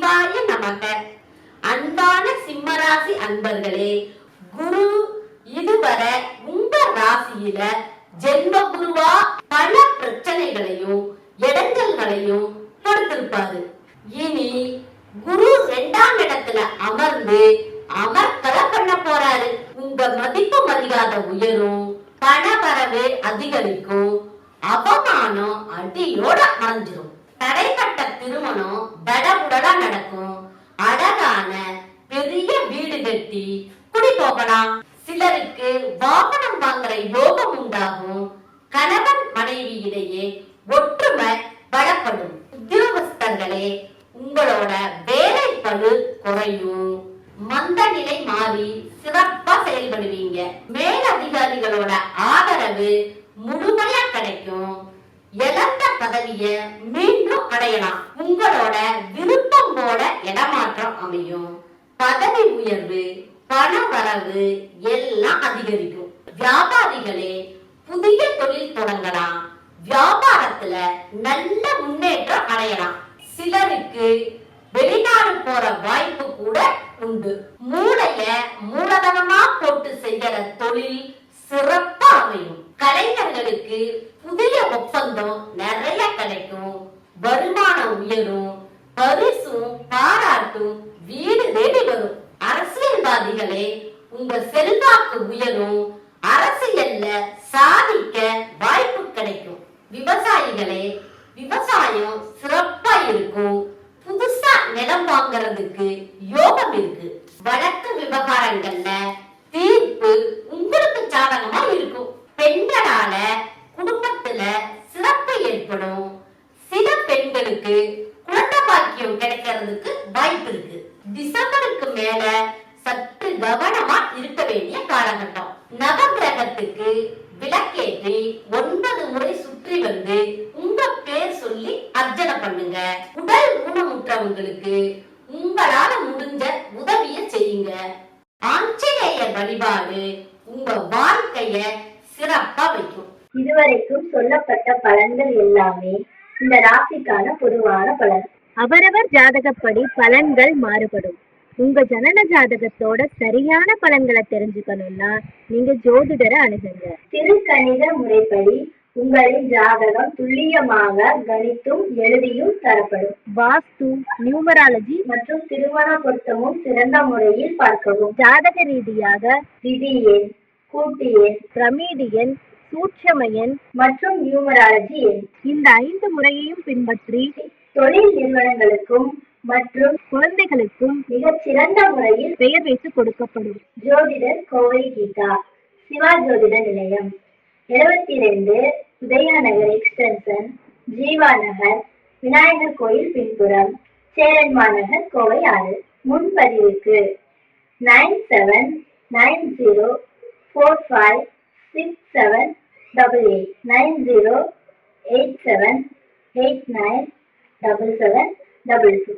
சிவாய நமக. அன்பான சிம்மராசி அன்பர்களே குரு இதுவரை உங்க ராசியில ஜென்ம குருவா பல பிரச்சனைகளையும் இடங்கல்களையும் கொடுத்திருப்பாரு இனி குரு இரண்டாம் இடத்துல அமர்ந்து அமர்க்கல பண்ண போறாரு. உங்க மதிப்பு மதிக்காத உயரும் பண வரவு அதிகரிக்கும் அவமானம் அடியோட மறைஞ்சிரும். திருமணம் தடபுடலா நடக்கும். அழகான பெரிய வீடு கட்டி குடி போகலாம். சிலருக்கு வாகனம் வாங்குற யோகம் உண்டாகும். கணவன் மனைவி இடையே ஒற்றுமை பலப்படும் உத்தியோகஸ்தர்களே உங்களோட வேலை பழு குறையும். மந்த நிலை மாறி சிறப்பா செயல்படுவீங்க. மேலதிகாரிகளோட ஆதரவு முழுமையா கிடைக்கும். இழந்த பதவிய மீண்டும் அடையலாம். உங்களோட விருப்பம் போல இடமாற்றம் அமையும். பதவி உயர்வு பண வரவு எல்லாம் அதிகரிக்கும். வியாபாரிகளே புதிய தொழில் தொடங்கலாம். வியாபாரத்துல நல்ல முன்னேற்றம் அடையலாம். சிலருக்கு வெளிநாடு போற வாய்ப்பு கூட உண்டு. மூளைய மூலதனமா போட்டு செய்யற தொழில் சிறப்பா அமையும். கலைஞர்களுக்கு புதிய ஒப்பந்தம் நிறைய கிடைக்கும். வருமானம் உயரும் பரிசும் பாராட்டும் வீடு தேடி வரும். அரசியல்வாதிகளே உங்க செல்வாக்கு உயரும் அரசியல்ல சாதிக்க வாய்ப்பு கிடைக்கும். விவசாயிகளே விவசாயம் சிறப்பா இருக்கும். புதுசா நிலம் வாங்குறதுக்கு யோகம் இருக்கு. வழக்கு விவகாரங்கள்ல தீர்ப்பு உங்களுக்கு சாதகமா இருக்கும். பெண்களால குடும்பத்துல சிறப்பு ஏற்படும். பெண்களுக்கு குழந்தை பாக்கியம் கிடைக்கிறதுக்கு வாய்ப்பு இருக்கு. டிசம்பருக்கு மேல சற்று கவனமா இருக்க வேண்டிய காலகட்டம். நவகிரகத்துக்கு விளக்கேற்றி ஒன்பது முறை சுற்றி வந்து உங்க பேர் சொல்லி அர்ச்சனை பண்ணுங்க. உடல் ஊனமுற்றவங்களுக்கு உங்களால முடிஞ்ச உதவிய செய்யுங்க. ஆஞ்சநேய வழிபாடு உங்க வாழ்க்கைய சிறப்பா வைக்கும். இதுவரைக்கும் சொல்லப்பட்ட பலன்கள் எல்லாமே இந்த ராசிக்கான பொதுவான பலன். அவரவர் ஜாதகப்படி பலன்கள் மாறுபடும். உங்க ஜனன ஜாதகத்தோட சரியான பலன்களை தெரிஞ்சுக்கணும்னா நீங்க ஜோதிடரை அணுகுங்க. திருக்கணித முறைப்படி உங்களின் ஜாதகம் துல்லியமாக கணித்தும் எழுதியும் தரப்படும். வாஸ்து நியூமராலஜி மற்றும் திருமண பொருத்தமும் சிறந்த முறையில் பார்க்கவும். ஜாதக ரீதியாக விதியன் கூட்டியன் பிரமீடியன் சூட்சம எண் மற்றும் நியூமராலஜி. எண் இந்த ஐந்து முறையையும் பின்பற்றி தொழில் நிறுவனங்களுக்கும் மற்றும் குழந்தைகளுக்கும் மிகச் சிறந்த முறையில் பெயர் வைத்து கொடுக்கப்படும். ஜோதிடர் கோவை கீதா சிவா ஜோதிட நிலையம். எழுபத்தி ரெண்டு உதயாநகர் எக்ஸ்டென்ஷன் ஜீவா நகர் விநாயகர் கோயில் பின்புறம் சேரன் மாநகர் கோவை ஆறு. முன்பதிவுக்கு nine seven nine zero four five six seven double eight nine zero eight seven eight nine double seven double two